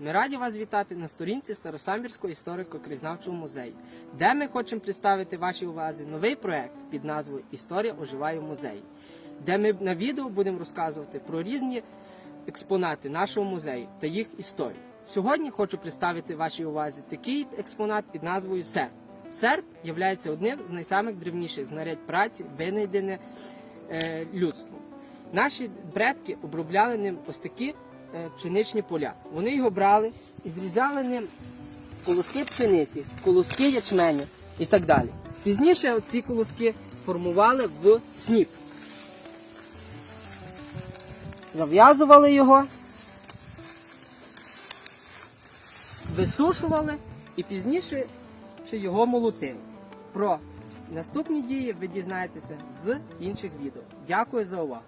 Ми раді вас вітати на сторінці Старосамбірського історико-краєзнавчого музею, де ми хочемо представити вашій увазі новий проект під назвою Історія оживає в музеї, де ми на відео будемо розказувати про різні експонати нашого музею та їх історію. Сьогодні хочу представити вашій увазі такий експонат під назвою серп. Серп є одним з найсамих древніших знарядь праці, винайдене е, людством. Наші предки обробляли ним ось такі пшеничні поля. Вони його брали і зрізали ним колоски пшениці, колоски ячменю і так далі. Пізніше ці колоски формували в сніп. Зав'язували його, висушували і пізніше ще його молотили. Про наступні дії ви дізнаєтеся з інших відео. Дякую за увагу!